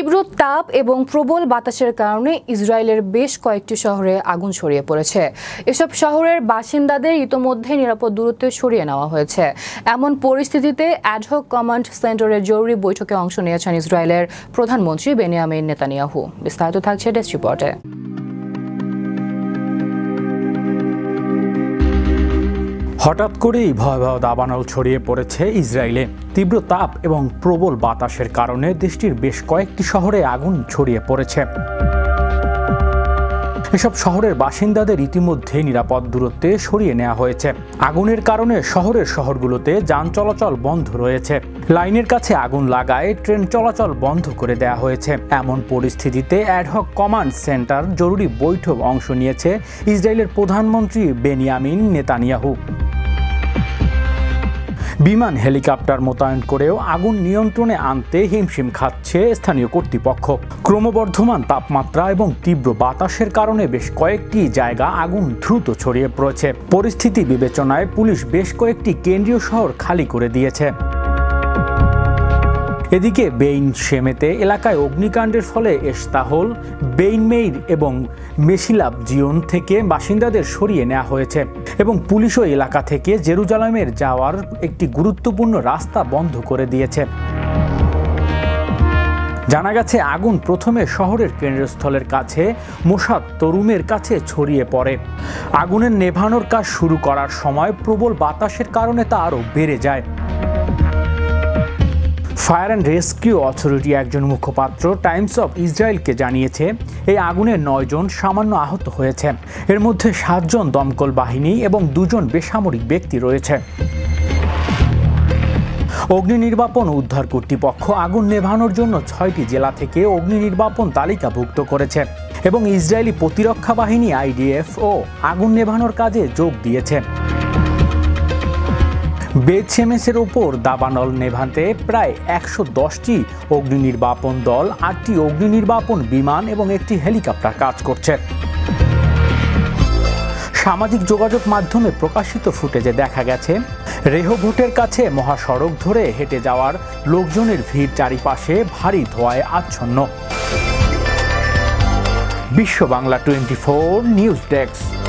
তীব্র তাপ এবং প্রবল বাতাসের কারণে ইসরায়েলের বেশ কয়েকটি শহরে আগুন ছড়িয়ে পড়েছে। এসব শহরের বাসিন্দাদের ইতোমধ্যে নিরাপদ দূরত্বে সরিয়ে নেওয়া হয়েছে। এমন পরিস্থিতিতে অ্যাডহক কমান্ড সেন্টারের জরুরি বৈঠকে অংশ নিয়েছেন ইসরায়েলের প্রধানমন্ত্রী বেনিয়ামিন নেতানিয়াহু। বিস্তারিত থাকছে ডেস্ক রিপোর্টে হঠাৎ করেই ভয়াবহ দাবানল ছড়িয়ে পড়েছে ইসরায়েলে। তীব্র তাপ এবং প্রবল বাতাসের কারণে দেশটির বেশ কয়েকটি শহরে আগুন ছড়িয়ে পড়েছে। এসব শহরের বাসিন্দাদের ইতিমধ্যে নিরাপদ দূরত্বে সরিয়ে নেওয়া হয়েছে। আগুনের কারণে শহরের শহরগুলোতে যান চলাচল বন্ধ রয়েছে। লাইনের কাছে আগুন লাগায় ট্রেন চলাচল বন্ধ করে দেওয়া হয়েছে। এমন পরিস্থিতিতে অ্যাডহক কমান্ড সেন্টার জরুরি বৈঠক অংশ নিয়েছে ইসরায়েলের প্রধানমন্ত্রী বেনিয়ামিন নেতানিয়াহু। বিমান হেলিকপ্টার মোতায়েন করেও আগুন নিয়ন্ত্রণে আনতে হিমশিম খাচ্ছে স্থানীয় কর্তৃপক্ষ। ক্রমবর্ধমান তাপমাত্রা এবং তীব্র বাতাসের কারণে বেশ কয়েকটি জায়গা আগুন দ্রুত ছড়িয়ে পড়েছে। পরিস্থিতি বিবেচনায় পুলিশ বেশ কয়েকটি কেন্দ্রীয় শহর খালি করে দিয়েছে। এদিকে বেইন সেমেতে এলাকায় অগ্নিকাণ্ডের ফলে এস্তাহল বেইনমেইর এবং মেশিলাব জিওন থেকে বাসিন্দাদের সরিয়ে নেওয়া হয়েছে এবং পুলিশও এলাকা থেকে জেরুজালেমের যাওয়ার একটি গুরুত্বপূর্ণ রাস্তা বন্ধ করে দিয়েছে। জানা গেছে, আগুন প্রথমে শহরের কেন্দ্রস্থলের কাছে মোসাদ তরুমের কাছে ছড়িয়ে পড়ে। আগুনের নেভানোর কাজ শুরু করার সময় প্রবল বাতাসের কারণে তা আরও বেড়ে যায়। ফায়ার অ্যান্ড রেস্কিউ অথরিটি একজন মুখপাত্র টাইমস অফ ইসরায়েলকে জানিয়েছে, এই আগুনে নয়জন সামান্য আহত হয়েছে। এর মধ্যে সাতজন দমকল বাহিনী এবং দুজন বেসামরিক ব্যক্তি রয়েছে। অগ্নি নির্বাপন উদ্ধার কর্তৃপক্ষ আগুন নেভানোর জন্য ছয়টি জেলা থেকে অগ্নি নির্বাপন তালিকাভুক্ত করেছে এবং ইসরায়েলি প্রতিরক্ষা বাহিনী আইডিএফ ও আগুন নেভানোর কাজে যোগ দিয়েছে। বেদসেমেসের ওপর দাবানল নেভাতে প্রায় একশো দশটি অগ্নি নির্বাপন দল, আটটি অগ্নি নির্বাপন বিমান এবং একটি হেলিকপ্টার কাজ করছে। সামাজিক যোগাযোগ মাধ্যমে প্রকাশিত ফুটেজে দেখা গেছে রেহভোটের কাছে মহাসড়ক ধরে হেঁটে যাওয়ার লোকজনের ভিড় চারিপাশে ভারী ধোঁয়ায় আচ্ছন্ন। Biswa Bangla twenty four news desk.